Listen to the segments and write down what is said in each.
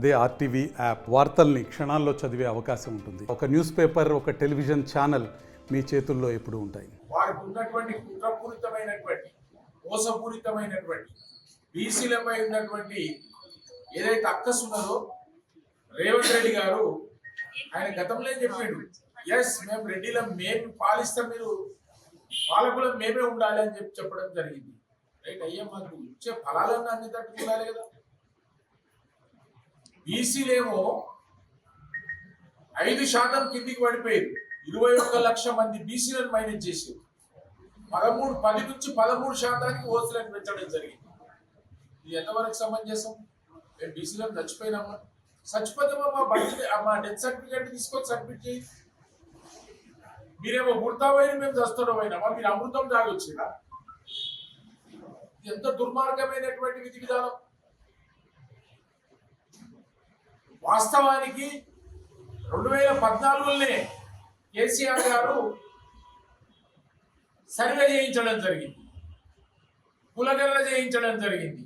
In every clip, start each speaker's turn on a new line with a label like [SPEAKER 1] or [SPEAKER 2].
[SPEAKER 1] అదే RTV app వార్తల్ని క్షణాల్లో చదివే అవకాశం ఉంటుంది. ఒక న్యూస్ పేపర్ ఒక టెలివిజన్ ఛానల్ మీ చేతుల్లో ఎప్పుడు ఉంటాయి.
[SPEAKER 2] వారికి ఉన్నటువంటి కుట్రపూరితమైనటువంటి మోసపూరితమైనటువంటి బీసీలపై ఉన్నటువంటి ఏదైతే అక్కస్ ఉన్నదో రేవంత్ రెడ్డి గారు ఆయన గతంలో చెప్పాడు? ఎస్ మేము రెడ్డిలో మేము పాలిస్తాం మీరు పాలకులం మేమే ఉండాలి అని చెప్పి చెప్పడం జరిగింది. రైట్ అయ్యా మాకు ఇచ్చే ఫలాలన్నీ అన్ని తట్టుకుండాలి కదా. బీసీలేమో ఐదు శాతం కిందికి పడిపోయింది. ఇరవై ఒక్క లక్ష మంది బీసీలను మైనస్ చేసారు పదమూడు పది నుంచి పదమూడు శాతానికి ఓసీలను పెంచడం జరిగింది. ఇది ఎంతవరకు సమంజసం? మేము బీసీలను చచ్చిపోయినామా? చచ్చిపోతే మా బర్త్ మా డెత్ సర్టిఫికేట్ తీసుకొని సబ్మిట్ చేయి. మీరేమో మృతమైన మేము చస్తున్న పోయినామా? మీరు అమృతం తాగొచ్చినా ఎంత దుర్మార్గమైనటువంటి విధి విధానం వాస్తవానికి రెండు వేల పద్నాలుగులోనే కేసీఆర్ గారు సర్వే చేయించడం జరిగింది. కులగల్ల చేయించడం జరిగింది.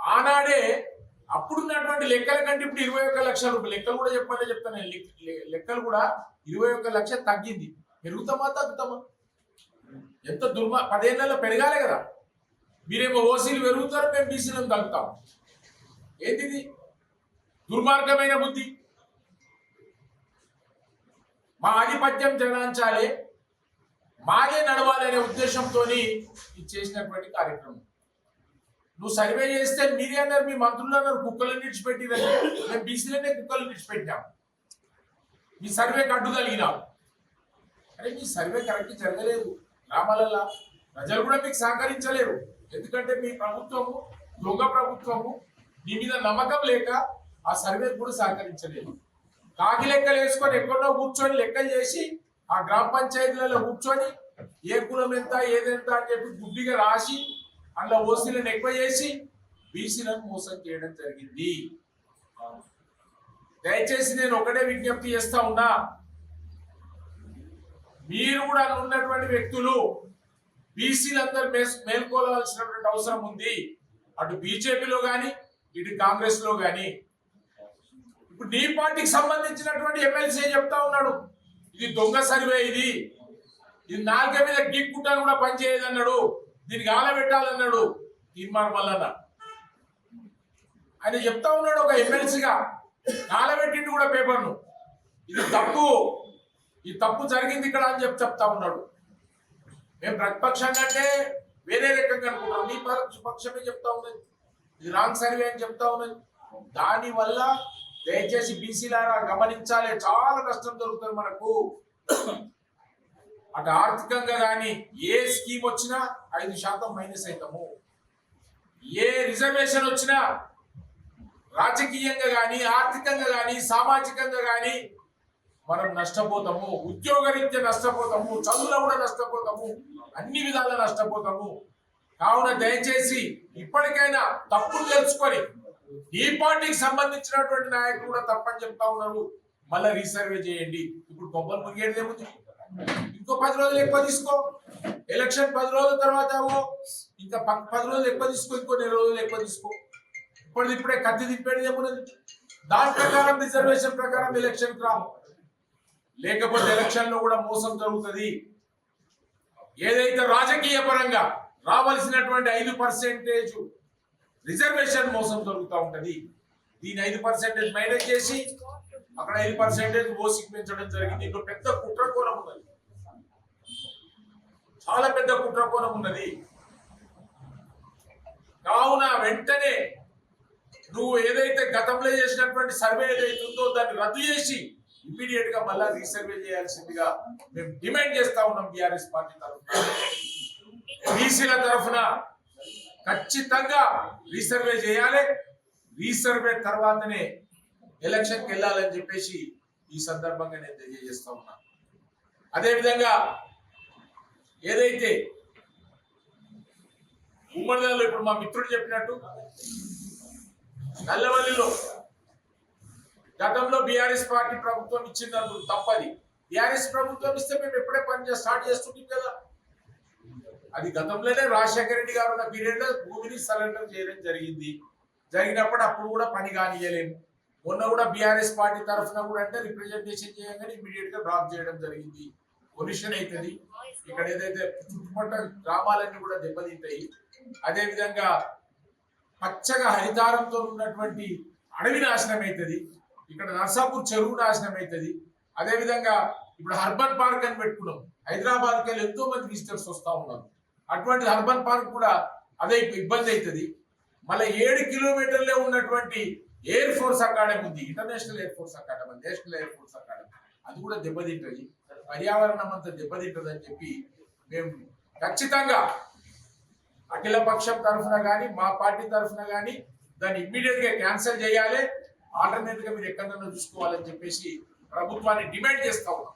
[SPEAKER 2] ఆనాడే అప్పుడున్నటువంటి లెక్కల కంటే ఇప్పుడు ఇరవై ఒక్క లక్షల రూపాయలు. లెక్కలు కూడా చెప్పాలి చెప్తాను లెక్కలు కూడా ఇరవై ఒక్క లక్ష తగ్గింది. పెరుగుతామా తగ్గుతామా? ఎంత దుర్మా పదేళ్ళలో పెరగాలి కదా. మీరేమో ఓసీలు పెరుగుతారు మేము బీసీలను తగ్గుతాం. ఏంటిది? దుర్మార్గమైన బుద్ధి. మా ఆధిపత్యం జనాంచాలి మాదే నడవాలనే ఉద్దేశంతో ఇది చేసినటువంటి కార్యక్రమం. నువ్వు సర్వే చేస్తే మీరే అన్నారు మీ మంత్రులు అన్నారు కుక్కలను నిడిచిపెట్టిరని మేము బీసీలనే కుక్కలు నిడిచిపెట్టాం మీ సర్వే కట్టుదలిగినాం అరే మీ సర్వే కరెక్ట్ జరగలేదు. గ్రామాలలో ప్రజలు కూడా మీకు సహకరించలేరు. ఎందుకంటే మీ ప్రభుత్వము దొంగ ప్రభుత్వము మీ మీద నమ్మకం లేక ఆ సర్వే కూడా సహకరించలేదు. కాకి లెక్కలు వేసుకొని ఎక్కడో కూర్చొని లెక్కలు చేసి ఆ గ్రామ పంచాయతీలలో కూర్చొని ఏ కులం ఎంత ఏదెంత అని చెప్పి గుడ్డిగా రాసి అందులో ఓసీలను ఎక్కువ చేసి బీసీలను మోసం చేయడం జరిగింది. దయచేసి నేను ఒకటే విజ్ఞప్తి చేస్తా ఉన్నా. మీరు కూడా ఉన్నటువంటి వ్యక్తులు బీసీలందరూ మేస్- మేల్కోవాల్సినటువంటి అవసరం ఉంది. అటు బీజేపీలో కానీ ఇటు కాంగ్రెస్లో కానీ ఇప్పుడు నీ పార్టీకి సంబంధించినటువంటి ఎమ్మెల్సీ చెప్తా ఉన్నాడు? ఇది దొంగ సర్వే ఇది. ఇది నాలుక మీద గీక్కుంటా కూడా పనిచేయదు అన్నాడు. దీనికి ఆలబెట్టాలన్నాడు. తీర్మానం మల్లన్న ఆయన చెప్తా ఉన్నాడు ఒక ఎమ్మెల్సీగా. కాలబెట్టిండు కూడా పేపర్ను. ఇది తప్పు. ఈ తప్పు జరిగింది ఇక్కడ అని చెప్పి చెప్తా ఉన్నాడు. మేము ప్రతిపక్షంగా అంటే వేరే రకంగా అనుకుంటాం. నీ పక్షమే చెప్తా ఉన్నది. ఇది రాంగ్ సర్వే అని చెప్తా ఉన్నది. దానివల్ల దయచేసి బీసీలారా గమనించాలి. చాలా నష్టం జరుగుతుంది మనకు. అటు ఆర్థికంగా కానీ ఏ స్కీమ్ వచ్చినా ఐదు శాతం మైనస్ అవుతాము ఏ రిజర్వేషన్ వచ్చినా రాజకీయంగా కానీ ఆర్థికంగా కానీ సామాజికంగా కానీ మనం నష్టపోతాము. ఉద్యోగరీత్యా నష్టపోతాము. చదువులో కూడా నష్టపోతాము. అన్ని విధాలా నష్టపోతాము. కావున దయచేసి ఇప్పటికైనా తప్పులు తెలుసుకొని ఈ పార్టీకి సంబంధించినటువంటి నాయకులు కూడా తప్పని చెప్తా ఉన్నారు. మళ్ళీ రీసర్వే చేయండి. ఇప్పుడు కొబ్బరి మురిగేది ఏముంది ఇంకో పది రోజులు ఎక్కువ తీసుకో. ఎలక్షన్ పది రోజుల తర్వాత ఏమో ఇంకా పది రోజులు ఎక్కువ తీసుకో ఇంకో నెల రోజులు ఎక్కువ తీసుకో. ఇప్పుడు ఇప్పుడే కత్తి తిప్పేది ఏమున్నది దాని ప్రకారం రిజర్వేషన్ ప్రకారం ఎలక్షన్ రా లేకపోతే ఎలక్షన్లో కూడా మోసం జరుగుతుంది. ఏదైతే రాజకీయ పరంగా రావాల్సినటువంటి ఐదు పర్సెంటేజ్ రిజర్వేషన్ మోసం జరుగుతూ ఉంటుంది. దీని ఐదు పర్సెంటేజ్ మైనస్ చేసి అక్కడ ఐదు పర్సెంటేజ్ ఓసికి పెంచడం జరిగింది. ఇంకో పెద్ద కుట్రకోణం ఉన్నది. చాలా పెద్ద కుట్రకోణం ఉన్నది. కావున వెంటనే నువ్వు ఏదైతే గతంలో చేసినటువంటి సర్వే ఏదైతే ఉందో దాన్ని రద్దు చేసి ఇమీడియట్గా మళ్ళా రీసర్వే చేయాల్సిందిగా మేము డిమాండ్ చేస్తా ఉన్నాం బీఆర్ఎస్ పార్టీ తరఫున. బీసీల తరఫున ఖచ్చితంగా రీసర్వే చేయాలి. రీసర్వే తర్వాతనే ఎలక్షన్కి వెళ్ళాలని చెప్పేసి ఈ సందర్భంగా నేను తెలియజేస్తా ఉన్నా. అదేవిధంగా ఏదైతే ఉమ్మడిలో ఇప్పుడు మా మిత్రుడు చెప్పినట్టు నల్లవల్లిలో గతంలో బీఆర్ఎస్ పార్టీ ప్రభుత్వం ఇచ్చిందందుకు తప్పది. బీఆర్ఎస్ ప్రభుత్వం ఇస్తే మేము ఎప్పుడే పని చేసి స్టార్ట్ చేస్తుంటాం కదా. అది గతంలోనే రాజశేఖర రెడ్డి గారు ఉన్న పీరియడ్లో భూమిని సరెండర్ చేయడం జరిగింది. జరిగినప్పుడు అప్పుడు కూడా పని కానియలేము మొన్న కూడా బీఆర్ఎస్ పార్టీ తరఫున కూడా అంటే రిప్రజెంటేషన్ చేయగానే ఇమీడియట్గా డ్రాప్ చేయడం జరిగింది. పొల్యూషన్ అవుతుంది ఇక్కడ ఏదైతే చుట్టుపక్కల గ్రామాలన్నీ కూడా దెబ్బతింటాయి. అదే విధంగా పచ్చగా హరితారంతో ఉన్నటువంటి అడవి నాశనం అవుతుంది ఇక్కడ నర్సాపూర్ చెరువు నాశనం అవుతుంది అదే విధంగా ఇప్పుడు హర్బన్ పార్క్ అని పెట్టుకున్నాం. హైదరాబాద్కి వెళ్ళి ఎంతో మంది విజిటర్స్ వస్తూ ఉన్నారు. అటువంటి హర్బన్ పార్క్ కూడా అదే ఇబ్బంది అవుతుంది. మళ్ళీ ఏడు కిలోమీటర్లే ఉన్నటువంటి ఎయిర్ ఫోర్స్ అకాడమీ ఉంది. International air force academy national air force academy. అది కూడా దెబ్బతింటది. పర్యావరణం అంతా దెబ్బతింటది అని చెప్పి మేము ఖచ్చితంగా అఖిల పక్షం తరఫున కానీ మా పార్టీ తరఫున కానీ దాన్ని ఇమ్మీడియట్గా క్యాన్సిల్ చేయాలి. ఆల్టర్నేట్గా మీరు ఎక్కడన్నా చూసుకోవాలని చెప్పేసి ప్రభుత్వాన్ని డిమాండ్ చేస్తా ఉన్నాం.